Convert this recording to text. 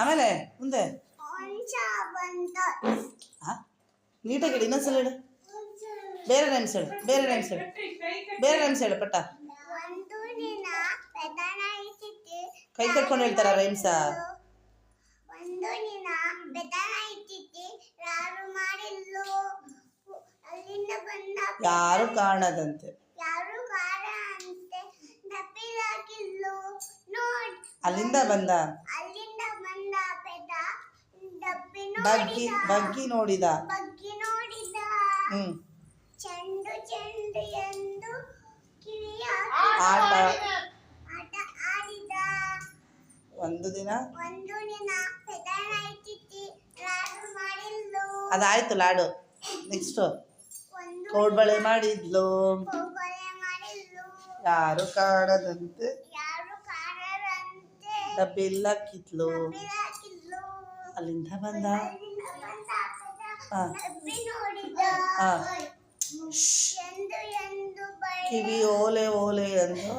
ಆಮೇಲೆ ಮುಂದೆ. ನೀಟಾಗಿ ಹೇಳಿ, ಇನ್ನೊಂದ್ಸಲ ಹೇಳು. ಬೇರೆ ರೈಮ್ಸ್ ಹೇಳು, ಬೇರೆ ರೈಮ್ಸ್ ಹೇಳು. ಬೇರೆ ರೈಮ್ಸ್ ಹೇಳು, ಪಟ್ಟ. ಕೈ ಕಟ್ಕೊಂಡು ಹೇಳ್ತಾರ ರೈಮ್ಸ ಒಂದು ದಿನ ಬೆದನ ಇಟ್ಟಿತ್ತು ಯಾರು ಮಾಡಿಲ್ಲೋ ಅಲ್ಲಿಂದ ಬಂದ ಯಾರು ಕಾಣದಂತೆ. ಯಾರು ಕಾರಣ ಅಂತೆ ಅಲ್ಲಿಂದ ಬಂದ. ಬಗ್ಗಿ ಬಗ್ಗಿ ನೋಡಿದ. ಬಗ್ಗಿ ನೋಡಿದ. ಹ್ಮ್. ಚೆಂಡು ಚೆಂಡು ಎಂದು ಕಿವಿಯ ಆಟ. ಆಟ ಆಡಿದ. ಒಂದು ದಿನ? ಒಂದು ದಿನ ಪೆದನ ಇಟ್ಟಿತ್ತು ಯಾರು ಮಾಡಿದ್ಲು. ಅದಾಯ್ತು ಲಾಡು. ನೆಕ್ಸ್ಟ್. ಕೋಡ್ಬಳೆ ಮಾಡಿದ್ಲು. ಯಾರು ಕಾಣದಂತೆ? ಯಾರು ಕಾರರಂತೆ ಡಬ್ಬಿಲ್ಲ ಕಿತ್ಲು. ಅಲ್ಲಿಂದ ಬಂದ. ಕಿವಿ ಓಲೆ ಓಲೆ ಎಂದು